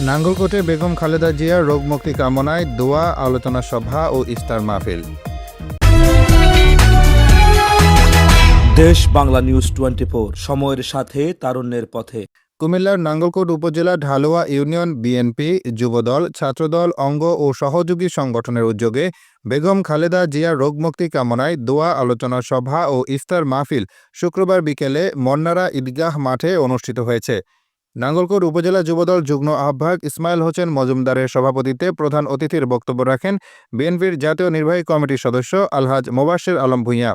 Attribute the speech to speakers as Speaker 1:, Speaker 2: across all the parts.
Speaker 1: নাঙ্গলকোটে বেগম খালেদা জিয়ার রোগমুক্তি কামনায় দোয়া আলোচনা সভা ও ইস্তার মাহফিল।
Speaker 2: দেশ বাংলা নিউজ টোয়েন্টি সময়ের সাথে তারুণ্যের পথে।
Speaker 1: কুমিল্লার নাঙ্গলকোট উপজেলা ঢালুয়া ইউনিয়ন বিএনপি যুবদল ছাত্রদল অঙ্গ ও সহযোগী সংগঠনের উদ্যোগে বেগম খালেদা জিয়া রোগমুক্তি কামনায় দোয়া আলোচনা সভা ও ইফতার মাহফিল শুক্রবার বিকেলে মন্নারা ঈদগাহ মাঠে অনুষ্ঠিত হয়েছে। নাঙ্গলকোট উপজেলা যুবদল যুগ্ম আহ্বায়ক ইসমাইল হোসেন মজুমদারের সভাপতিত্বে প্রধান অতিথির বক্তব্য রাখেন বিএনপির জাতীয় নির্বাহী কমিটির সদস্য আলহাজ মোবাশের আলম ভূঁইয়া।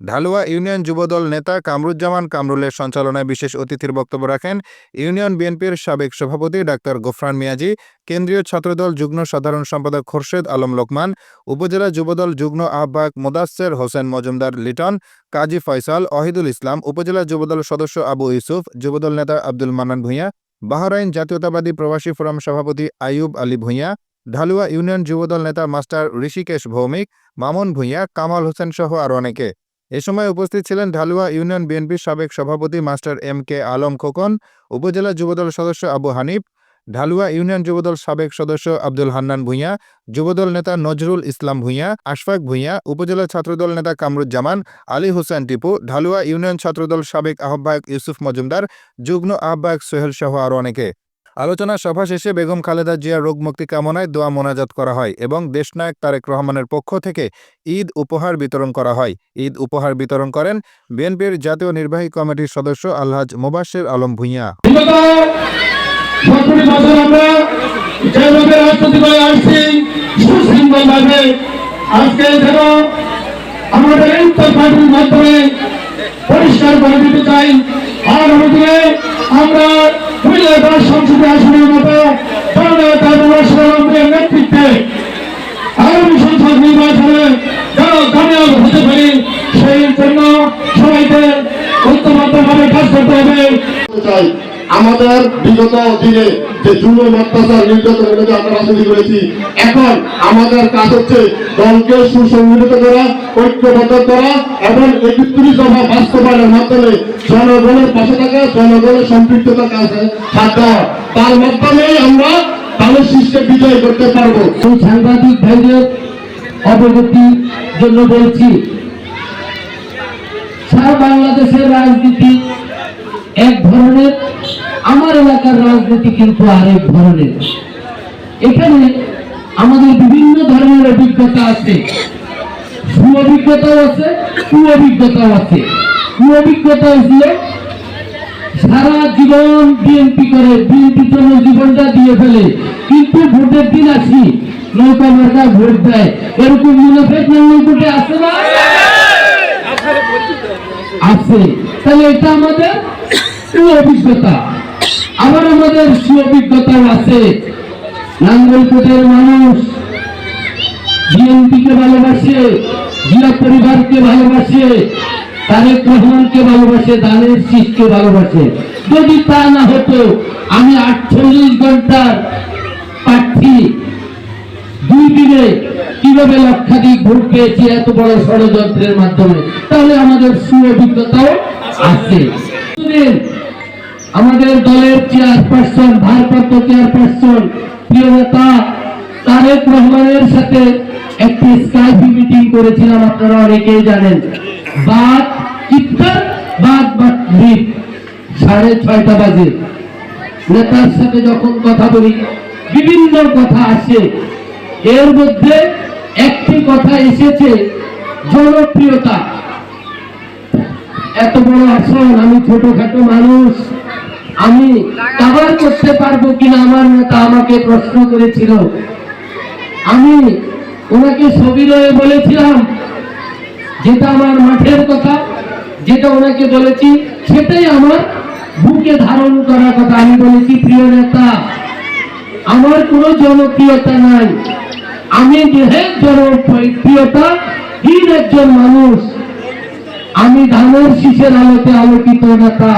Speaker 1: ঢালুয়া ইউনিয়ন যুবদল নেতা কামরুজ্জামান কামরুলের সঞ্চালনায় বিশেষ অতিথির বক্তব্য রাখেন ইউনিয়ন বিএনপির সাবেক সভাপতি ডাক্তার গোফরান মিয়াজি, কেন্দ্রীয় ছাত্রদল যুগ্ম সাধারণ সম্পাদক খোরশেদ আলম লোকমান, উপজেলা যুবদল যুগ্ম আহ্বায়ক মোদাসের হোসেন মজুমদার লিটন, কাজী ফয়সাল অহিদুল ইসলাম, উপজেলা যুবদল সদস্য আবু ইউসুফ, যুবদল নেতা আব্দুল মান্নান ভূঁইয়া, বাহরাইন জাতীয়তাবাদী প্রবাসী ফোরাম সভাপতি আইয়ুব আলী ভূঁইয়া, ঢালুয়া ইউনিয়ন যুবদল নেতা মাস্টার ঋষিকেশ ভৌমিক, মামুন ভূঁইয়া, কামাল হোসেন সহ আরও অনেকে। এ সময় উপস্থিত ছিলেন ঢালুয়া ইউনিয়ন বিএনপির সাবেক সভাপতি master M K Alam Khokon, উপজেলা যুবদল সদস্য আবু হানিফ, ঢালুয়া ইউনিয়ন যুবদল সাবেক সদস্য আব্দুল হান্নান ভূঁইয়া, যুবদল নেতা নজরুল ইসলাম ভূঁইয়া, আশফাক ভূঁইয়া, উপজেলা ছাত্রদল নেতা কামরুজ্জামান, আলী হোসেন টিপু, ঢালুয়া ইউনিয়ন ছাত্রদল সাবেক আহ্বায়ক ইউসুফ মজুমদার, যুগ্ম আহ্বায়ক সোহেল সহ আরও অনেকে। আলোচনা সভা শেষে বেগম খালেদা জিয়ার রোগমুক্তি কামনায় দোয়া মোনাজাত করা হয় এবং দেশনায়ক তারেক রহমানের পক্ষ থেকে ঈদ উপহার বিতরণ করা হয়। ঈদ উপহার বিতরণ করেন বিএনপির জাতীয় নির্বাহী কমিটির সদস্য আলহাজ মোবাশ্বের আলম ভূঁইয়া।
Speaker 3: আমরা আমরা কুমিল্লা সংসদীয় আসনের মতো মুবাসের নেতৃত্বে। আগামী সংসদ নির্বাচনে যেন কামিয়াব হতে পারি, সেই জন্য সবাইকে ঐক্যবদ্ধভাবে কাজ করতে হবে।
Speaker 4: আমাদের বিগত দিনে যে জুলুম অত্যাচার নির্যাতন এগুলো আমরা রাজনীতি করেছি, এখন আমাদের কাজ হচ্ছে দলকে সুসংগঠিত করা, ঐক্যবদ্ধ করা এবং একত্রিশ দফা বাস্তবায়নের মাধ্যমে জনগণের পাশে থাকা, জনগণের সম্পৃক্ততার কাছে দেওয়া তার মাধ্যমেই আমরা তাদের শীর্ষে বিজয় করতে পারব।
Speaker 3: এই সাংবাদিক ভাইদের অবগতির জন্য বলছি, সারা বাংলাদেশের রাজনীতি এক ধরনের আমার এলাকার রাজনীতি কিন্তু আরেক ধরনের। এখানে আমাদের বিভিন্ন ধরনের অভিজ্ঞতা আছে। সুঅভিজ্ঞতাও আছে কুঅভিজ্ঞতাও আছে। কুঅভিজ্ঞতা হচ্ছে সারা জীবন বিএনপি করে বিএনপির জন্য জীবনটা দিয়ে ফেলে। কিন্তু ভোটের দিন আসি নৌকা মার্কা ভোট দেয়। এরকম মুনাফেক নৌকোটে আছে না? আছে। তাহলে এটা আমাদের অভিজ্ঞতা। আবার আমাদের সুঅভিজ্ঞতাও আছে। নাঙ্গলকোটের মানুষ বিএনপিকে ভালোবাসে, জিয়া পরিবারকে ভালোবাসে, তারেক রহমানকে ভালোবাসে দানের শীষকে ভালোবাসে। যদি তা না হতো, আমি আটচল্লিশ ঘণ্টার প্রার্থী দুই দিনে কীভাবে লক্ষাধিক ভোট পেয়েছি এত বড় ষড়যন্ত্রের মাধ্যমে? তাহলে আমাদের সুঅভিজ্ঞতাও আছে আমাদের দলের চেয়ারপারসন ভারপ্রাপ্ত চেয়ারপারসন প্রিয় নেতা তারেক রহমানের সাথে একটি স্কাইপি মিটিং করেছিলাম, আপনারা অনেকেই জানেন। বাদ ইফতার, বাদ মাগরিব সাড়ে ছয়টা বাজে। নেতার সাথে যখন কথা বলি, বিভিন্ন কথা আসে। এর মধ্যে একটি কথা এসেছে, জনপ্রিয়তা। এত বড় আসন আমি ছোটখাটো মানুষ। আমি কাবার করতে পারব কিনা আমার নেতা আমাকে প্রশ্ন করেছিল। আমি ওনাকে ছবি রয়ে বলেছিলাম, যেটা আমার মাঠের কথা, যেটা ওনাকে বলেছি, সেটাই আমার বুকে ধারণ করার কথা। আমি বলেছি, প্রিয় নেতা, আমার কোনো জনপ্রিয়তা নাই। আমি দেহের জনপ্রিয়তা, হীন একজন মানুষ। আমি ধানের শীষের আলোতে আলোকিত নেতা।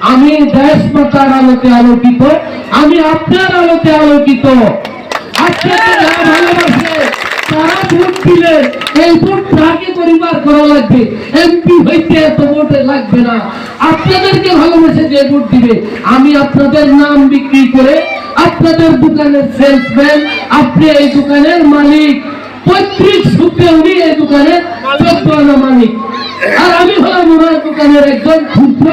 Speaker 3: আমি দেশ মাতার আলোতে আলোকিত। আমি আপনার আলোতে আলোকিত। লাগবে? না। আপনাদেরকে ভালোবেসে যে আমি আপনাদের নাম বিক্রি করে আপনাদের দোকানের সেলসম্যান আপনি এই দোকানের মালিক। পৈতৃক সূত্রে উনি এই দোকানের মালিক। আর আমি হলাম ওনার দোকানের একজন ক্ষুদ্র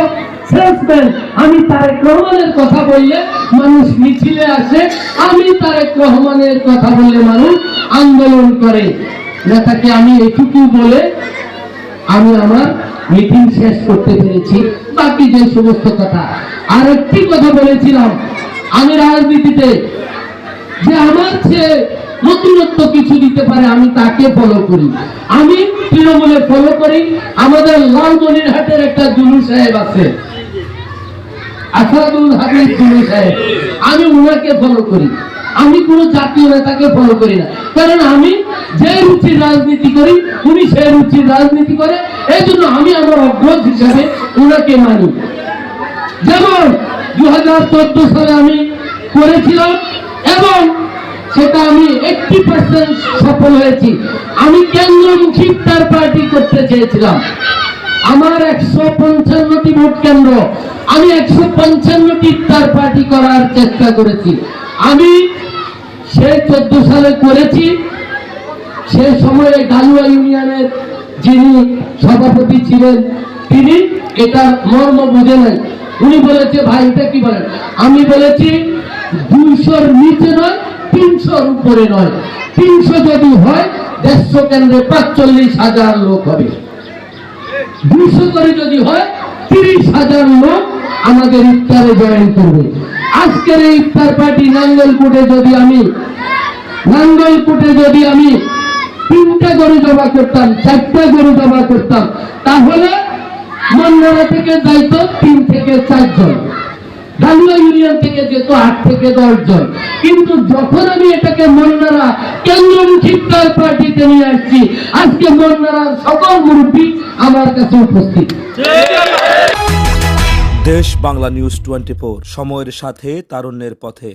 Speaker 3: সেলসম্যান আমি তারেক রহমানের কথা বললে মানুষ মিছিলে আসে। আমি তারেক রহমানের কথা বললে মানুষ আন্দোলন করে। নেতাকে আমি এটুকু বলে আমি আমার মিটিং শেষ করতে পেরেছি। বাকি যে সমস্ত কথা আর একটি কথা বলেছিলাম। আমি রাজনীতিতে যে আমার চেয়ে নতুনত্ব কিছু দিতে পারে, আমি তাকে ফলো করি। আমি তৃণমূলে ফলো করি। আমাদের লালমনিরহাটের একটা দুলু সাহেব আছে। আসাদুল হাবিব দুলু সাহেব। আমি উনাকে ফলো করি। আমি কোন জাতীয় নেতাকে ফলো করি না। কারণ আমি যে রুচির রাজনীতি করি, উনি সে রুচির রাজনীতি করে। এই জন্য আমি আমার অগ্রজ হিসাবে উনাকে মানি। যেমন দু হাজার চোদ্দ সালে আমি করেছিলাম এবং সেটা আমি এইটটি পার্সেন্ট সফল হয়েছি। আমি কেন্দ্রমুখী ইফতার পার্টি করতে চেয়েছিলাম। আমার একশো পঞ্চান্নটি ভোট কেন্দ্র, আমি একশো পঞ্চান্নটি ইফতার পার্টি করার চেষ্টা করেছি। আমি সেই চোদ্দ সালে করেছি, সে সময়ে গালুয়া ইউনিয়নের যিনি সভাপতি ছিলেন, তিনি এটা মর্ম বুঝে নেন উনি বলেছে, ভাই, এটা কি বলেন? আমি বলেছি, দুইশোর নিচে নয় তিনশোর উপরে নয়। তিনশো যদি হয়, দেড়শো কেন্দ্রে পাঁচচল্লিশ হাজার লোক হবে। দুইশো করে যদি হয়, তিরিশ হাজার লোক আমাদের ইফতারে জয়েন করবে। আজকের এই ইফতার পার্টি নাঙ্গলকুটে যদি আমি, নাঙ্গলকুটে যদি আমি তিনটা গরু জমা করতাম, চারটা গরু জমা করতাম, তাহলে মন্নারা থেকে যাইতো তিন থেকে চারজন। ডালুয়া ইউনিয়ন থেকে যেত আট থেকে দশ জন কিন্তু যখন আমি এটাকে মন্নারা কেন্দ্রমুখী তার পার্টিতে নিয়ে আসছি, আজকে মন্নারার সকল মুরব্বী আমার কাছে উপস্থিত।
Speaker 2: দেশ বাংলা নিউজ টোয়েন্টি সময়ের সাথে, তারুণ্যের পথে।